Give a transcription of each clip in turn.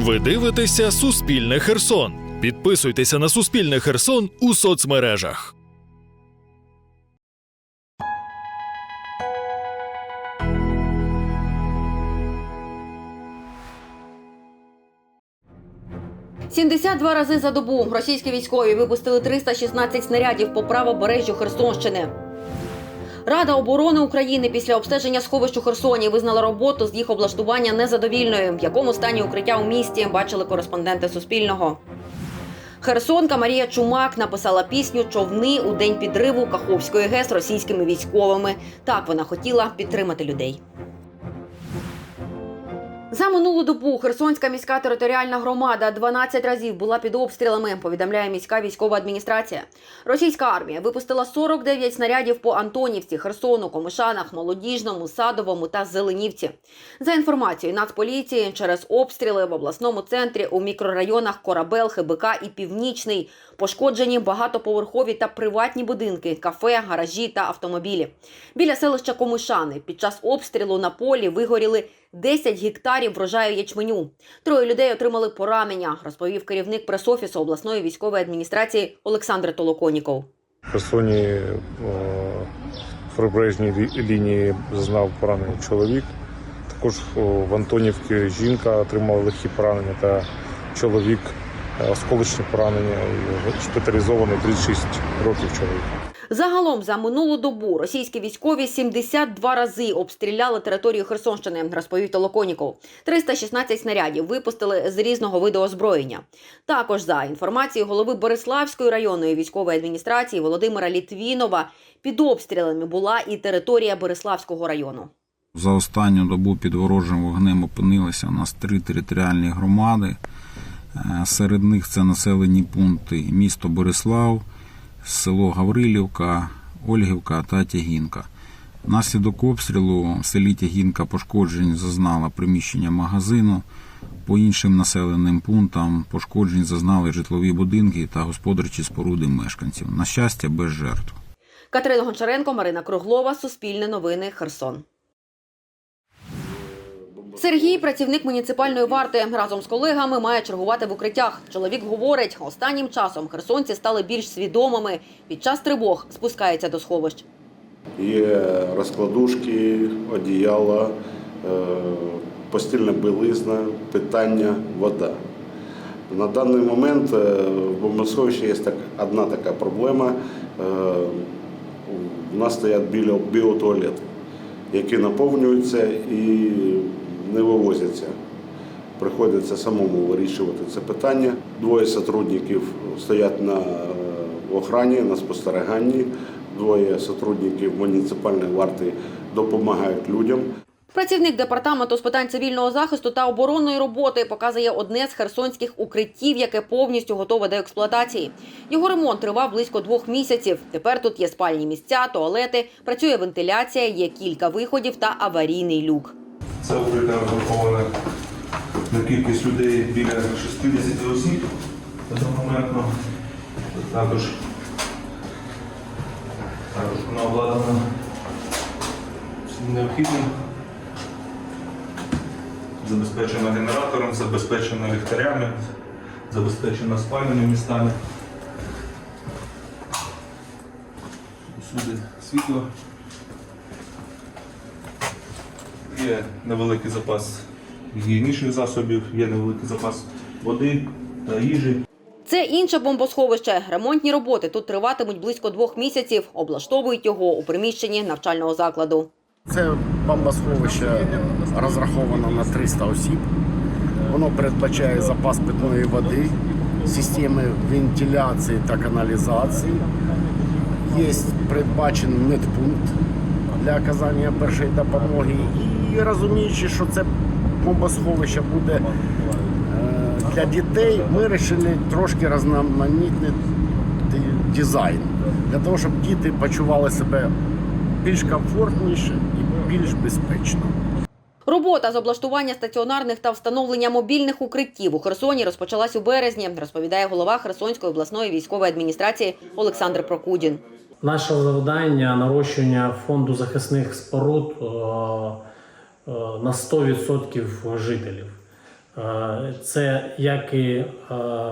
Ви дивитеся Суспільне Херсон. Підписуйтеся на Суспільне Херсон у соцмережах. – 72 рази за добу російські військові випустили 316 снарядів по правобережжю Херсонщини. Рада оборони України після обстеження сховищ у Херсоні визнала роботу з їх облаштування незадовільною. В якому стані укриття у місті бачили кореспонденти Суспільного. Херсонка Марія Чумак написала пісню Човни у день підриву Каховської ГЕС російськими військовими. Так вона хотіла підтримати людей. За минулу добу Херсонська міська територіальна громада 12 разів була під обстрілами. Повідомляє міська військова адміністрація. Російська армія випустила 49 снарядів по Антонівці, Херсону, Комишанах, Молодіжному, Садовому та Зеленівці. За інформацією Нацполіції, через обстріли в обласному центрі у мікрорайонах Корабел, ХБК і Північний пошкоджені багатоповерхові та приватні будинки, кафе, гаражі та автомобілі. Біля селища Комишани під час обстрілу на полі вигоріли 10 гектарів врожаю ячменю. Троє людей отримали поранення, розповів керівник пресофісу обласної військової адміністрації Олександр Толоконіков. Херсоні е, прибережній лінії зазнав поранення чоловік. Також в Антонівці жінка отримала легкі поранення та чоловік е, осколочні поранення шпиталізований 36 років чоловік. Загалом за минулу добу російські військові 72 рази обстріляли територію Херсонщини, розповів Толоконіков. 316 снарядів випустили з різного виду озброєння. Також за інформацією голови Бориславської районної військової адміністрації Володимира Літвінова, під обстрілами була і територія Бориславського району. За останню добу під ворожим вогнем опинилися у нас три територіальні громади. Е, Серед них це населені пункти місто Борислав, село Гаврилівка, Ольгівка та Тягінка. Внаслідок обстрілу в селі Тягінка пошкоджень зазнала приміщення магазину. По іншим населеним пунктам пошкоджень зазнали житлові будинки та господарчі споруди мешканців. На щастя, без жертв. Катерина Гончаренко, Марина Круглова, Суспільне новини, Херсон. Сергій, працівник муніципальної варти, разом з колегами має чергувати в укриттях. Чоловік говорить, останнім часом херсонці стали більш свідомими. Під час тривог спускається до сховищ. Є розкладушки, одіяла, е, постільна білизна, питання, вода. На даний момент е, в бомбосховищі є одна така проблема. Е, У нас стоять біля біотуалети, які наповнюються і не вивозяться. Приходиться самому вирішувати це питання. Двоє сотрудників стоять на е, охрані, на спостеріганні. Двоє сотрудників муніципальної варти допомагають людям. Працівник департаменту з питань цивільного захисту та оборонної роботи показує одне з херсонських укриттів, яке повністю готове до експлуатації. Його ремонт тривав близько двох місяців. Тепер тут є спальні місця, туалети, працює вентиляція, є кілька виходів та аварійний люк. Це укриття розраховане на кількість людей біля 60 осіб одномоментно. Також, також вона обладнана необхідним. Забезпечена генератором, забезпечена ліхтарями, забезпечена спальними містами. Усюди світло. Є невеликий запас гігієнічних засобів, є невеликий запас води та їжі. Це інше бомбосховище. Ремонтні роботи тут триватимуть близько двох місяців. Облаштовують його у приміщенні навчального закладу. Це бомбосховище розраховано на 300 осіб. Воно передбачає запас питної води, системи вентиляції та каналізації. Є передбачений медпункт для оказання першої допомоги. І розуміючи, що це бомбосховище буде е, для дітей, ми вирішили трошки різноманітний дизайн для того, щоб діти почували себе більш комфортніше і більш безпечно. Робота з облаштування стаціонарних та встановлення мобільних укриттів у Херсоні розпочалась у березні, розповідає голова Херсонської обласної військової адміністрації Олександр Прокудін. Наше завдання нарощування фонду захисних споруд е, на 100% жителів. Е, Е, Це як і е,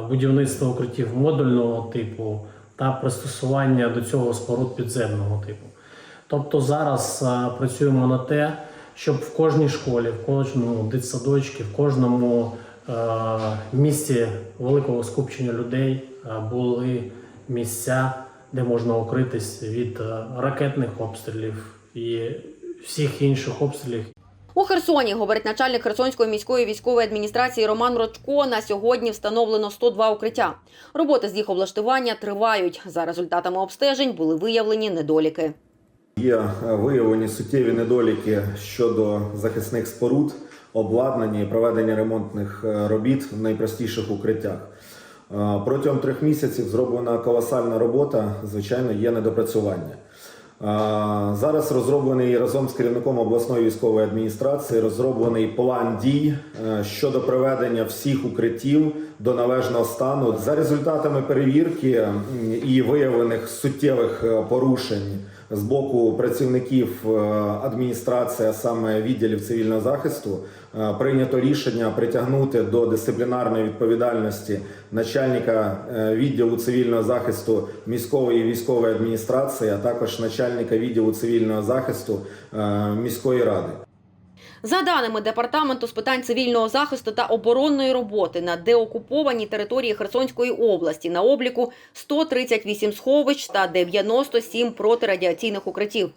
будівництво укриттів модульного типу та пристосування до цього споруд підземного типу. Тобто зараз е, працюємо на те, щоб в кожній школі, в кожному дитсадочці, в кожному е, місці великого скупчення людей е, були місця, де можна укритись від е, ракетних обстрілів і всіх інших обстрілів, Херсоні, говорить начальник Херсонської міської військової адміністрації Роман Рочко, на сьогодні встановлено 102 укриття. Роботи з їх облаштування тривають. За результатами обстежень були виявлені недоліки. Є е, виявлені суттєві недоліки щодо захисних споруд, обладнання і проведення ремонтних е, робіт в найпростіших укриттях. Е, Протягом трьох місяців зроблена колосальна робота. Звичайно, є недопрацювання. Зараз розроблений разом з керівником обласної військової адміністрації розроблений план дій е, щодо приведення всіх укриттів до належного стану. За результатами перевірки і виявлених суттєвих е, порушень з боку працівників е, адміністрації, а саме відділів цивільного захисту, е, прийнято рішення притягнути до дисциплінарної відповідальності начальника е, відділу цивільного захисту міської військової адміністрації, а також начальника відділу цивільного захисту міської ради. За даними департаменту з питань цивільного захисту та оборонної роботи на деокупованій території Херсонської області на обліку 138 сховищ та 97 протирадіаційних укриттів.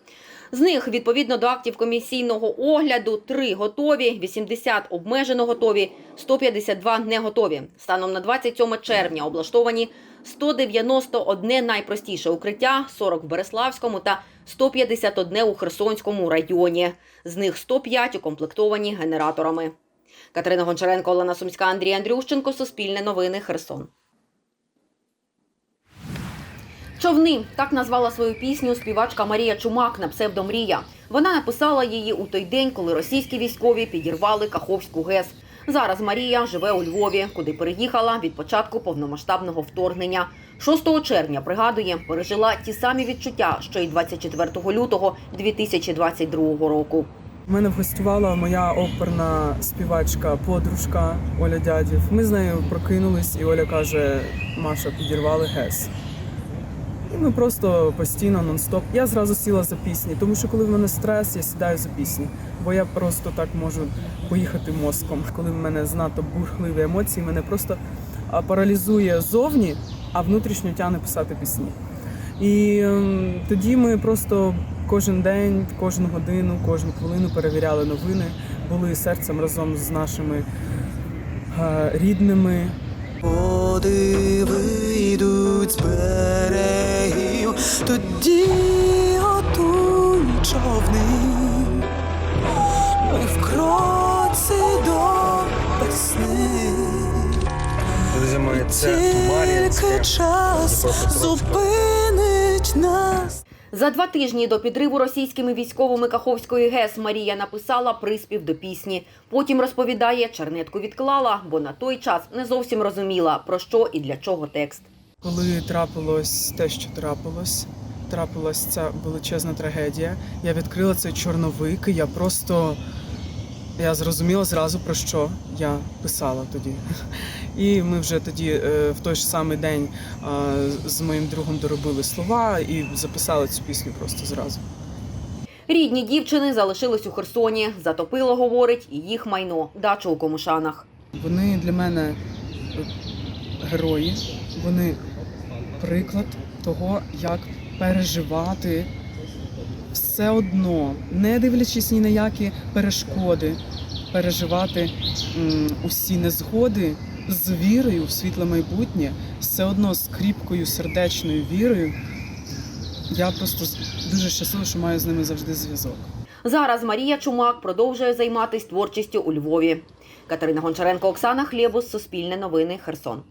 З них, відповідно до актів комісійного огляду, 3 готові, 80 обмежено готові, 152 не готові. Станом на 27 червня облаштовані 191 найпростіше укриття, 40 в Береславському та 151 у Херсонському районі. З них 105 укомплектовані генераторами. Катерина Гончаренко, Олена Сумська, Андрій Андрющенко, Суспільне новини, Херсон. Човни так назвала свою пісню співачка Марія Чумак на псевдомрія. Вона написала її у той день, коли російські військові підірвали Каховську ГЕС. Зараз Марія живе у Львові, куди переїхала від початку повномасштабного вторгнення. 6 червня пригадує, пережила ті самі відчуття, що й 24 лютого 2022 року. У мене гостювала моя оперна співачка, подружка Оля Дядів. Ми з нею прокинулись, і Оля каже: Маша, підірвали ГЕС. І ми просто постійно нон-стоп. Я зразу сіла за пісні, тому що коли в мене стрес, я сідаю за пісні, бо я просто так можу поїхати мозком. Коли в мене знато бурхливі емоції, мене просто паралізує зовні, а внутрішньо тягне писати пісні. І ем, тоді ми просто кожен день, кожну годину, кожну хвилину перевіряли новини, були серцем разом з нашими е, рідними. Води вийдуть з берегів, тоді готуй човни. Ми в кроці до весни. Тільки час зупинить нас. За два тижні до підриву російськими військовими Каховської ГЕС Марія написала приспів до пісні. Потім розповідає, чернетку відклала, бо на той час не зовсім розуміла, про що і для чого текст. Коли трапилось те, що трапилось, трапилась ця величезна трагедія. Я відкрила цей чорновик, і я просто я зрозуміла зразу про що я писала тоді. І ми вже тоді е, в той ж самий день е, з моїм другом доробили слова і записали цю пісню просто зразу. Рідні дівчини залишились у Херсоні. Затопило, говорить, і їх майно, дачу у Комушанах. Вони для мене е, герої, вони приклад того, як переживати все одно, не дивлячись ні на які перешкоди, переживати усі незгоди з вірою в світле майбутнє, все одно з кріпкою сердечною вірою. Я просто дуже щаслива, що маю з ними завжди зв'язок. Зараз Марія Чумак продовжує займатися творчістю у Львові. Катерина Гончаренко, Оксана Хлєбус, Суспільне новини, Херсон.